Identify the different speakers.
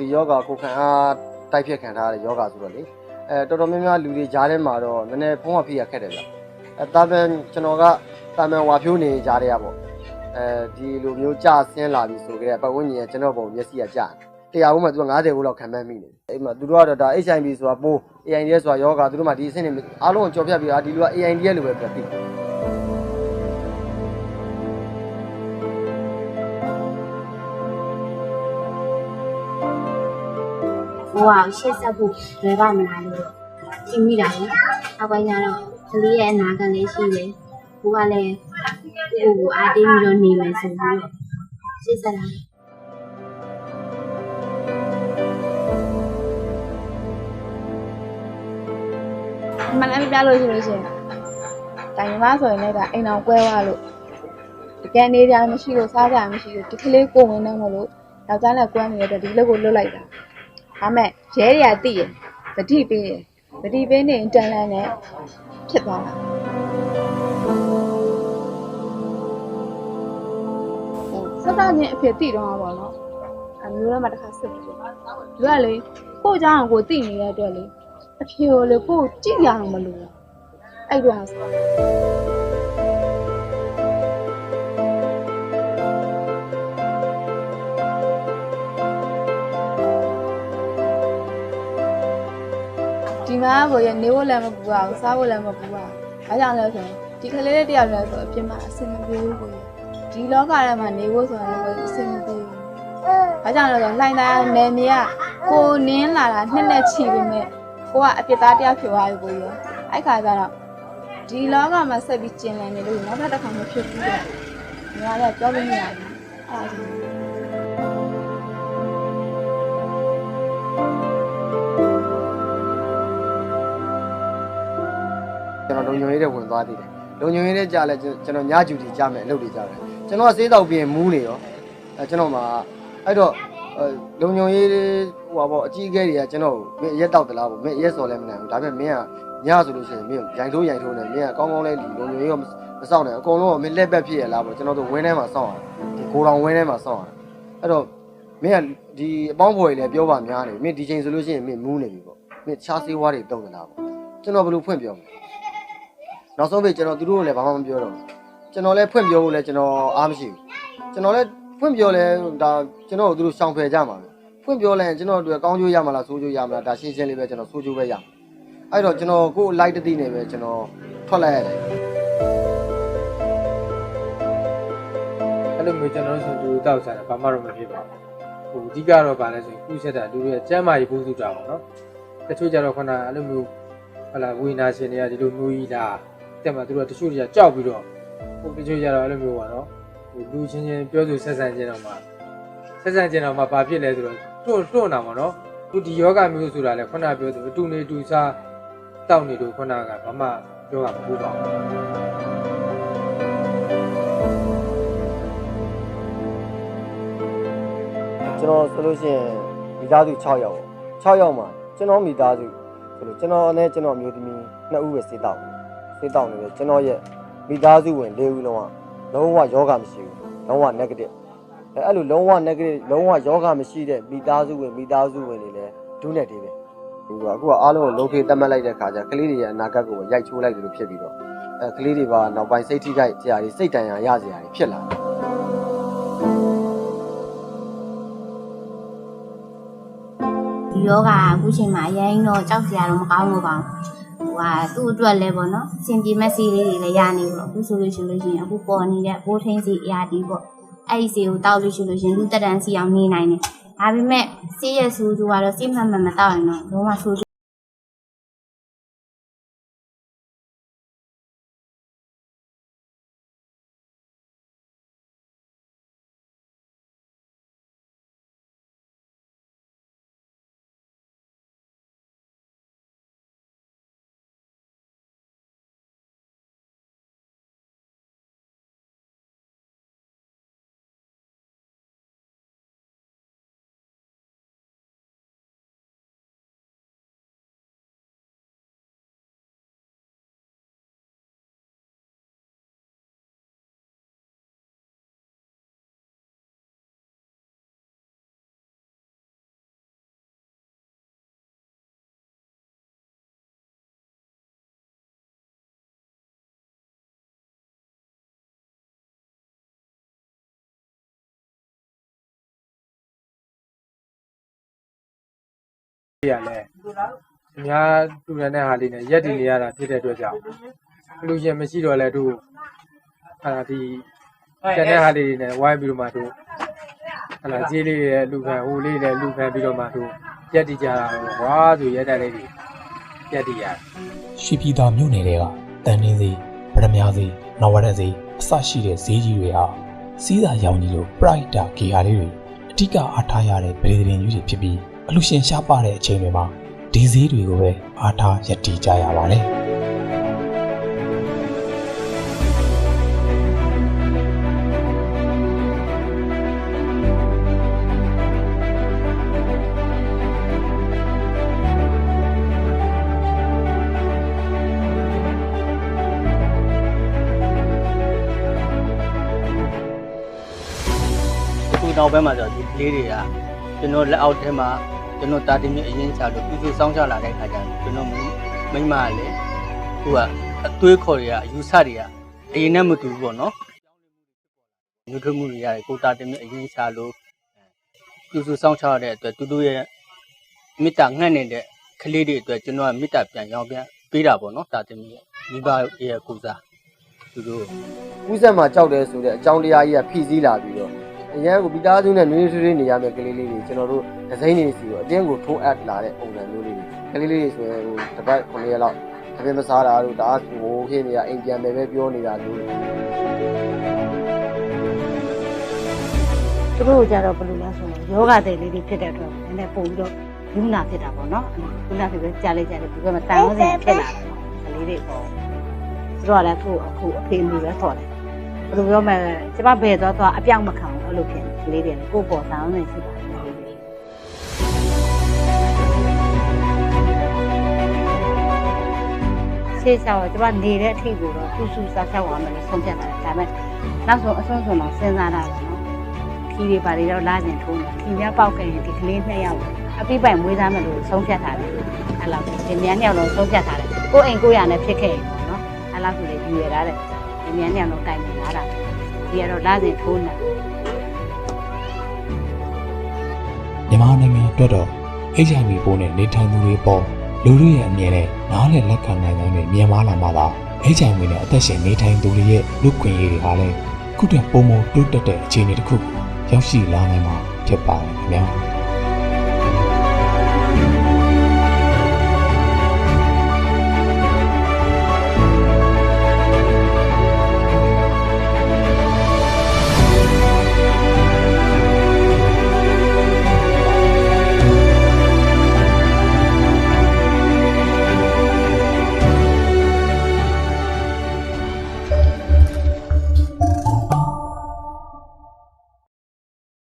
Speaker 1: ကျွန်တော်တို့ဒီယောဂကိုခံအားတိုက်ဖြတ်ခံထားရတဲ့ယောဂဆိုတော့လေအဲတော်တော်များများလူတွေကြားထဲမှာတော့နည်းနည်းဖုံးဝဖိရခက်တယ်ဗျအဲတာပန်ကျွန်တော်ကတာမန်ဝါဖြိုးနေကြားထဲရပေါ့အဲဒီလိုမျိုးကြဆင်းလာပြီဆိုကြတဲ့ပတ်ဝန်းကျင်ကကျွန်တော်ပုံမျက်စိကကြာတယ်တရားဦးမှာသူက90ဘူးလောက်ခံမှန်းမိနေတယ်အဲ့မှာသူတို့ကတော့ဒါ HIV ဆိုတာပိုး AIDS ဆိုတာယောဂသူတို့မှဒီအဆင့်တွေအားလုံးကိုကြော်ဖြတ်ပြီးအာဒီလိုက AIDS လို့ပဲပြသိတယ်
Speaker 2: ဘိုးကရှေ့ဆက်ဖို့လွယ်ပါမလားလို့ကြည့်မိတာလေအောက်ပိုင်းကျတော့ကလေးရဲ့အနာခံလေးရှိတယ်ဘိုးကလည်းကိုယ့်ကိုယ်ကိုအားတင်းပြီးတော့နေမယ်ဆိုပြီးတော့ရှေ့ဆက်လာတယ်
Speaker 3: မနက်ပြလို့ရှိလို့ရှိရင်တိုင်မဆိုရင်လည်းဒါအိမ်အောင်ကွဲသွားလို့တကယ်နေကြမရှိလို့စားကြမရှိလို့ဒီကလေးကိုဝင်နေမလို့ယောက်ျားလည်းကွဲနေတဲ့အတွက်ဒီလက်ကိုလွတ်လိုက်တာ ဒါမဲ့ရဲတွေကတိရတတိပေးရတတိပေးနေတန်လန်းနဲ့ဖြစ်သွားတာဟိုစသချင်းအဖြစ်တိတော့ပါတော့အမျိုးလည်းမတစ်ခါစစ်တယ်လူကလေကို့เจ้าကိုတိနေတဲ့အတွက်လေ အဖေကိုလေကိုကိုကြည့်ရအောင်မလို့အဲ့တော့ ဆိုဒီမှာကိုရနေဖို့လည်းမပူပါဘူးစားဖို့လည်းမပူပါဘူးအားကြောင့်လဲဆိုရင်ဒီကလေးလေးတယောက်လည်းဆိုအပြင်မှာအဆင်မပြေဘူးကိုရဒီလောကထဲမှာနေဖို့ဆိုတာလည်းကိုအဆင်မပြေဘူးအားကြောင့်လဲဆိုလှိုင်းသားနယ်မြေကကိုနင်းလာတာနှစ်နဲ့ချီပေမဲ့ကိုကအပြစ်သားတရားဖြစ်သွားပြီကိုရောအဲ့ခါကျတော့ဒီလောကမှာဆက်ပြီးကျင်လည်နေလို့နောက်ထပ်တစ်ခါမဖြစ်ဘူးတဲ့ညီမလည်းပြောလို့မရဘူးအဲ့ဒါ
Speaker 1: တော်လုံညုံရေးတဲ့ဝင်သွားသေးတယ်လုံညုံရေးတဲ့ကြာလဲကျွန်တော်ညကျူတီကြာမယ်အလုပ်တွေကြာတယ်ကျွန်တော်ကစေးတောက်ပြင်မူးနေရောအဲကျွန်တော်မှာအဲ့တော့လုံညုံရေးဟိုပါပေါ့အကြီးအကဲတွေကကျွန်တော်မင်းရက်တောက်သလားပေါ့မင်းရက်စော်လဲမနိုင်ဘူးဒါပေမဲ့မင်းကညဆိုလို့ရှိရင်မင်းရိုင်ထိုးရိုင်ထိုးနေမင်းကကောင်းကောင်းလေးဒီလုံညုံရေးကမစောင့်နဲ့အကုန်လုံးကမင်းလက်ပတ်ဖြစ်ရလားပေါ့ကျွန်တော်တို့ဝင်းထဲမှာစောင့်ရတယ်ဒီကိုတော်ဝင်းထဲမှာစောင့်ရတယ်အဲ့တော့မင်းကဒီအပေါင်းဖော်ကြီးလည်းပြောပါများနေမင်းဒီချိန်ဆိုလို့ရှိရင်မင်းမူးနေပြီပေါ့မင်းချားစေးဝါးတွေတုံးသလားပေါ့ကျွန်တော်ဘယ်လိုဖွင့်ပြောမလဲ နောက်ဆုံးပဲကျွန်တော်သူတို့ကိုလည်းဘာမှမပြောတော့ဘူးကျွန်တော်လည်းဖွင့်ပြောဖို့လည်းကျွန်တော်အားမရှိဘူးကျွန်တော်လည်းဖွင့်ပြောလဲဒါကျွန်တော်တို့သူတို့ရှောင်ဖယ်ကြမှာပဲဖွင့်ပြောလဲကျွန်တော်တို့ကောင်းကျိုးရမှာလားဆိုးကျိုးရမှာလားဒါရှင်းရှင်းလေးပဲကျွန်တော်ဆိုးကျိုးပဲရမှာအဲ့တော့ကျွန်တော်ကိုယ်လိုက်တသိနေပဲကျွန်တော်ထွက်လိုက်ရတယ်
Speaker 4: အဲ့လိုမျိုးကျွန်တော်တို့ဆိုတူတောက်စားတယ်ဘာမှတော့မဖြစ်ပါဘူးဟိုအဓိကတော့ဗာလဲဆိုရင်ကုချက်တာလူတွေကျမ်းမာရေးဘုသူတာပေါ့နော်တချို့ကြတော့ခဏအဲ့လိုမျိုးဟလာဝိညာရှင်တွေကဒီလိုမျိုးကြီးလား တက်မှာသူတို့တချို့တွေကကြောက်ပြီးတော့ဟိုတချို့ကြတော့အဲ့လိုမျိုးပါနော်ဟိုလူချင်းချင်းပြောဆိုဆက်ဆံခြင်းတော့မှဆက်ဆံခြင်းတော့မှဘာဖြစ်လဲဆိုတော့တွန့်တွန့်တာပေါ့နော်ခုဒီယောဂမျိုးဆိုတာလဲခုနပြောသူအတူနေတူစားတောက်နေလို့ခုနကဘာမှပြောတာမဟုတ်ပါဘူး
Speaker 1: ကျွန်တော်ဆိုလို့ရှိရင်မိသားစု6ယောက်ပေါ့6ယောက်မှာကျွန်တော်မိသားစုဆိုလို့ကျွန်တော်နဲ့ကျွန်တော်မျိုးသမီး2ဦးပဲစေးတောက် စေးတောက်နေတယ်ကျွန်တော်ရဲ့မိသားစုဝင်4ဦးလုံးကလုံးဝယောဂမရှိဘူးလုံးဝ negative အဲအဲ့လိုလုံးဝ negative လုံးဝယောဂမရှိတဲ့မိသားစုဝင်မိသားစုဝင်တွေလည်းဒုနဲ့တည်းပဲဒီကအခုကအားလုံးကိုလုံးဖေးတတ်မှတ်လိုက်တဲ့ခါကျကလေးတွေရဲ့အနာဂတ်ကိုရိုက်ချိုးလိုက်တယ်လို့ဖြစ်ပြီးတော့အဲကလေးတွေပါနောက်ပိုင်းစိတ်ထိခိုက်စရာတွေစိတ်တန်ရာရစရာတွေဖြစ်လာတယ်
Speaker 2: ဒီယောဂအခုချိန်မှာအရင်တော့ကြောက်စရာတော့မကောင်းလို့ပါဘူး ဟိုဟာသူ့အတွက်လည်းပေါ့နော်စင်ပြေမက်စီလေးတွေလည်းရနေပေါ့အခုဆိုလို့ရှိလို့ရှိရင်အခုပေါ်နေတဲ့ဘိုးထင်းစီအရာဒီပေါ့အဲ့ဒီစီကိုတောက်လို့ရှိလို့ရှိရင်လူတက်တန်းစီအောင်နေနိုင်တယ်ဒါပေမဲ့စီးရဲ့ဆူသူကတော့စိတ်မှန်မှန်မတောက်ရင်တော့လုံးဝဆူ
Speaker 4: ရလဲအများလူရတဲ့ဟာလေးနဲ့ရက်တည်နေရတာဖြစ်တဲ့အတွက်ကြောင့်အလူရှင်မရှိတော့လဲသူဟာဒီကျန်တဲ့ဟာလေးတွေနဲ့ဝိုင်းပြီးတော့မှသူဟာလာကြီးလေးရဲ့လူခံဟိုလေးနဲ့လူခံပြီးတော့မှသူရက်တည်ကြတာဝါဆိုရက်တဲ့လေးတွေရက်တည်ရတာ
Speaker 5: ရှိပြည်သာမြို့နယ်တွေကတန်တင်းစီဗရမ ्या စီနော်ဝရစီအစရှိတဲ့ဈေးကြီးတွေဟာစီးစာရောင်ကြီးလို bright တာဂေဟာလေးတွေအထူးအားထားရတဲ့ဗေဒရင်ကြီးတွေဖြစ်ပြီး အလူရှင်ရှားပါတဲ့အချိန်တွေမှာဒီဈေးတွေကိုပဲအားထားရည်တည်ကြရပါတယ်
Speaker 6: အခုနောက်ပိုင်းမှာဆိုဒီကလေးတွေကကျွန်တော်လက်အောက်ထဲမှာ ကျွန်တော်တာတင်မြင့်အရင်ချလို့ပြုစုစောင်းချလာတဲ့ခါကျတော့ကျွန်တော်မိမိမကလည်းသူကအသွေးခေါ်တွေကအယူဆတွေကအရင်နဲ့မတူဘူးပေါ့နော်မြို့ထွေးမှုတွေရတယ်ကိုတာတင်မြင့်အရင်ချလို့ပြုစုစောင်းချရတဲ့အတွက်သူတို့ရဲ့မေတ္တာငှက်နေတဲ့ကလေးတွေအတွက်ကျွန်တော်ကမေတ္တာပြန်ရောင်းပြန်ပေးတာပေါ့နော်တာတင်မြင့်မိဘရဲ့ကိုစားသူတို့
Speaker 1: ဥဆက်မှာကြောက်တယ်ဆိုတဲ့အကြောင်းတရားကြီးကဖြည့်ဆည်းလာပြီးတော့ အရင်ကမိသားစုနဲ့နွေးနွေးထွေးထွေးနေရမယ့်ကလေးလေးတွေကျွန်တော်တို့ဒီဇိုင်းတွေစီတော့အတင်းကိုထိုးအပ်လာတဲ့ပုံစံမျိုးလေးတွေကလေးလေးတွေဆိုရင်ဟိုတစ်ပတ်9ရက်လောက်အပြင်မစားတာတို့ဒါဟိုဖြစ်နေတာအိမ်ပြန်ပဲပဲပြောနေတာလို့
Speaker 7: သူတို့ကကြတော့ဘယ်လိုလဲဆိုတော့ယောဂတဲ့လေးတွေဖြစ်တဲ့အတွက်နည်းနည်းပုံပြီးတော့လူနာဖြစ်တာပေါ့နော်လူနာဖြစ်ပြီးကြားလိုက်ကြတယ်ဒီကမှာတန်ဝစင်ဖြစ်လာတယ်ကလေးတွေပေါ့သူတို့ကလည်းအခုအခုအဖေမျိုးပဲခေါ်တယ်ဘ ယ်လိုပြောမလဲကျမဘယ်တော့တော့အပြောင်းမခံဘူးအဲ့လိုဖြစ်နေကလေးတွေကိုယ့်ပေါ်တန်ဝစင်ရှိပါတယ်ကလေးတွေရှေ့ချောက်ကျမနေတဲ့အထိကိုတော့ပြုစုစားချောက်အောင်လည်းဆုံးဖြတ်တာဒါပေမဲ့နောက်ဆုံးအဆုံးစွန်တော့စဉ်းစားတာပဲနော်ခီးတွေပါတွေတော့လာကျင်ထိုးတယ်ခီးများပေါက်ခဲ့ရင်ဒီကလေးနှစ်ယောက်အပိပိုင်မွေးသားမယ်လို့ဆုံးဖြတ်ထားတယ်အဲ့လောက်ပဲဒီမြန်နှစ်ယောက်လုံးဆုံးဖြတ်ထားတယ်ကိုယ့်အိမ်ကိုယ့်ရနဲ့ဖြစ်ခဲ့ရင်ပေါ့နော်အဲ့လောက်ဆိုလေယူရတာတဲ့ ဒီမြန်နှစ်ယောက်လုံးတိုင်နေလာတာဒီကတော့လာကျင်ထိုးနေ
Speaker 5: မြန်မာနိုင်ငံအတွက်တော့ HIV ပိုးနဲ့နေထိုင်သူတွေပေါ်လူတွေရဲ့အမြင်နဲ့နားလည်လက်ခံနိုင်တဲ့မြင်မာလာမှသာ HIV နဲ့အသက်ရှင်နေထိုင်သူတွေရဲ့လူ့ခွင့်ရေးတွေဟာလည်းခုတည်းပုံမတိုးတက်တဲ့အခြေအနေတစ်ခုကိုရောက်ရှိလာနိုင်မှာဖြစ်ပါတယ်ခင်ဗျာ